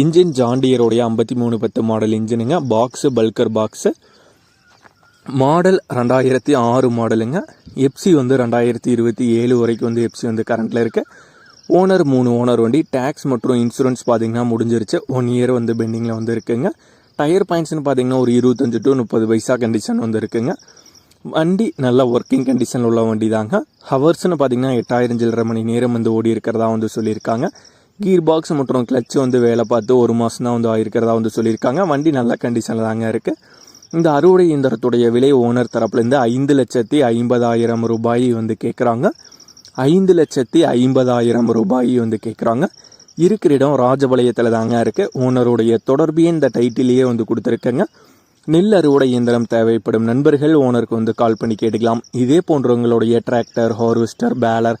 Engine ஜாண்டியருடைய ஐம்பத்தி மூணு பத்து மாடல் இன்ஜினுங்க. பாக்ஸு பல்கர் பாக்ஸு மாடல் ரெண்டாயிரத்தி ஆறு மாடலுங்க. எப்சி வந்து ரெண்டாயிரத்தி இருபத்தி ஏழு வரைக்கும் வந்து எப்சி வந்து கரண்ட்டில் இருக்குது ஓனர் மூணு ஓனர் வண்டி. டேக்ஸ் மற்றும் இன்சூரன்ஸ் பார்த்திங்கன்னா முடிஞ்சிருச்சு. ஒன் இயர் வந்து பெண்டிங்கில் வந்து இருக்குங்க. டயர் பாயிண்ட்ஸ்னு பார்த்தீங்கன்னா ஒரு இருபத்தஞ்சு டு முப்பது பைசா கண்டிஷன் வந்து இருக்குங்க. வண்டி நல்ல ஒர்க்கிங் கண்டிஷனில் உள்ள வண்டி தாங்க ஹவர்ஸ்னு பார்த்தீங்கன்னா எட்டாயிரம் சில்லரை மணி நேரம் வந்து ஓடி இருக்கிறதா வந்து சொல்லியிருக்காங்க. கீர் பாக்ஸ் மற்றும் கிளச் வந்து வேலை பார்த்து ஒரு மாதம் தான் வந்து ஆயிருக்கிறதா வந்து சொல்லியிருக்காங்க. வண்டி நல்ல கண்டிஷனில் தாங்க இருக்குது இந்த அறுவடை இயந்திரத்துடைய விலை ஓனர் தரப்புலேருந்து ஐந்து லட்சத்தி ஐம்பதாயிரம் ரூபாய் வந்து கேட்குறாங்க. ஐந்து லட்சத்தி ஐம்பதாயிரம் ரூபாய் வந்து கேட்குறாங்க. இருக்கிற இடம் ராஜபாளையத்தில் தாங்க இருக்குது ஓனருடைய தொடர்பு இந்த டைட்டிலேயே வந்து கொடுத்துருக்கேங்க. நெல் அறுவடை இயந்திரம் தேவைப்படும் நண்பர்கள் ஓனருக்கு வந்து கால் பண்ணி கேட்டுக்கலாம். இதே போன்றவங்களுடைய டிராக்டர் ஹார்வெஸ்டர் பேலர்